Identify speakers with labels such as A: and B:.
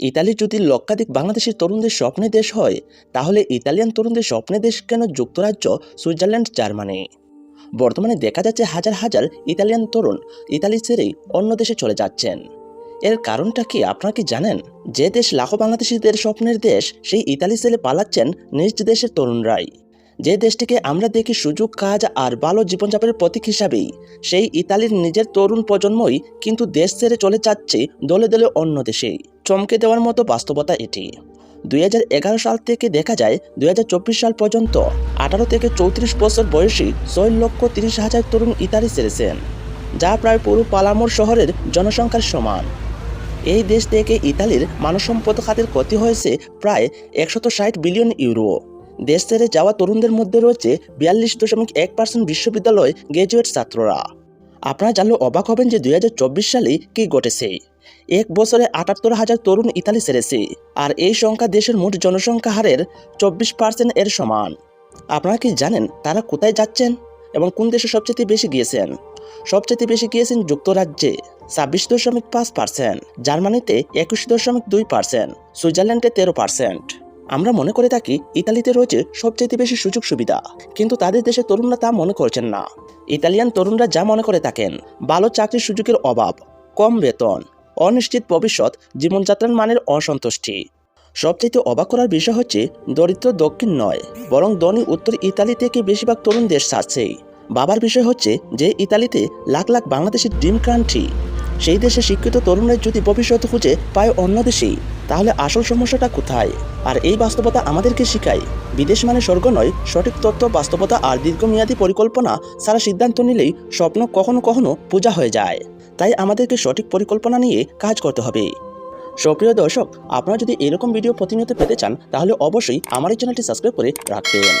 A: Italy যদি লক্ষাধিক বাংলাদেশের তরুণদের স্বপ্নে দেশ হয়, তাহলে ইতালিয়ান তরুণদের স্বপ্নে দেশ কেন যুক্তরাজ্য, সুইজারল্যান্ড, জার্মানি? বর্তমানে দেখা যাচ্ছে হাজার হাজার ইতালিয়ান তরুণ ইতালি ছেড়েই অন্য দেশে চলে যাচ্ছেন। এর কারণটা কি আপনারা কি জানেন? যে দেশ লাখো বাংলাদেশিদের স্বপ্নের দেশ, সেই ইতালি ছেলে পালাচ্ছেন নিজ দেশের তরুণরাই। যে দেশটিকে আমরা দেখি সুযোগ, কাজ আর ভালো জীবনযাপনের প্রতীক হিসাবেই, সেই ইতালির নিজের তরুণ প্রজন্মই কিন্তু দেশ ছেড়ে চলে যাচ্ছে দলে দলে অন্য দেশেই চমকে দেওয়ার মতো বাস্তবতা এটি। দুই হাজার এগারো সাল থেকে দেখা যায়, দুই হাজার চব্বিশ সাল পর্যন্ত আঠারো থেকে চৌত্রিশ বছর বয়সী ছয় লক্ষ তিরিশ হাজার তরুণ ইতালি ছেড়েছেন, যা প্রায় পুরো পালামোর শহরের জনসংখ্যার সমান। এই দেশ থেকে ইতালির মানবসম্পদ খাতের ক্ষতি হয়েছে প্রায় একশত ষাট বিলিয়ন ইউরো। দেশ ছেড়ে যাওয়া তরুণদের মধ্যে রয়েছে বিয়াল্লিশ দশমিক এক পার্সেন্ট বিশ্ববিদ্যালয় গ্র্যাজুয়েট ছাত্ররা। আপনারা জানলে অবাক হবেন যে দুই হাজার চব্বিশ সালে কি ঘটেছে। এক বছরে আটাত্তর হাজার তরুণ ইতালি ছেড়েছে আর এই সংখ্যা দেশের মোট জনসংখ্যা হারের চব্বিশ পার্সেন্ট এর সমান। আপনারা কি জানেন তারা কোথায় যাচ্ছেন এবং কোন দেশে সবচেয়ে বেশি গিয়েছেন? সবচেয়ে বেশি গিয়েছেন যুক্তরাজ্যে ছাব্বিশ দশমিক পাঁচ পার্সেন্ট, জার্মানিতে একুশ দশমিক দুই পার্সেন্ট, সুইজারল্যান্ডে তেরো পার্সেন্ট। আমরা মনে করে থাকি ইতালিতে রয়েছে সবচেয়ে বেশি সুযোগ সুবিধা, কিন্তু তাদের দেশে তরুণরা তা মনে করছেন না। ইতালিয়ান তরুণরা যা মনে করে থাকেন, ভালো চাকরির সুযোগের অভাব, কম বেতন, অনিশ্চিত ভবিষ্যৎ, জীবনযাত্রার মানের অসন্তুষ্টি। সবচেয়ে অবাক করার বিষয় হচ্ছে, দরিদ্র দক্ষিণ নয়, বরং ধনী উত্তর ইতালি থেকে বেশিরভাগ তরুণ দেশ ছাড়ছে বাবার বিষয় হচ্ছে যে, ইতালিতে লাখ লাখ বাংলাদেশের ড্রিম কান্ট্রি সেই দেশে শিক্ষিত তরুণরা যদি ভবিষ্যৎ খুঁজে পায় অন্য দেশেই, তাহলে আসল সমস্যাটা কোথায়? আর এই বাস্তবতা আমাদেরকে শেখায়। বিদেশ মানে স্বর্গ নয়, সঠিক তথ্য বাস্তবতা আর দীর্ঘমেয়াদী পরিকল্পনা সারা সিদ্ধান্ত নিলেই স্বপ্ন কখনো কখনো পূজা হয়ে যায়। তাই আমাদেরকে সঠিক পরিকল্পনা নিয়ে কাজ করতে হবে। সুপ্রিয় দর্শক, আপনারা যদি এরকম ভিডিও প্রতিনিয়ত পেতে চান, তাহলে অবশ্যই আমার এই চ্যানেলটি সাবস্ক্রাইব করে রাখবেন।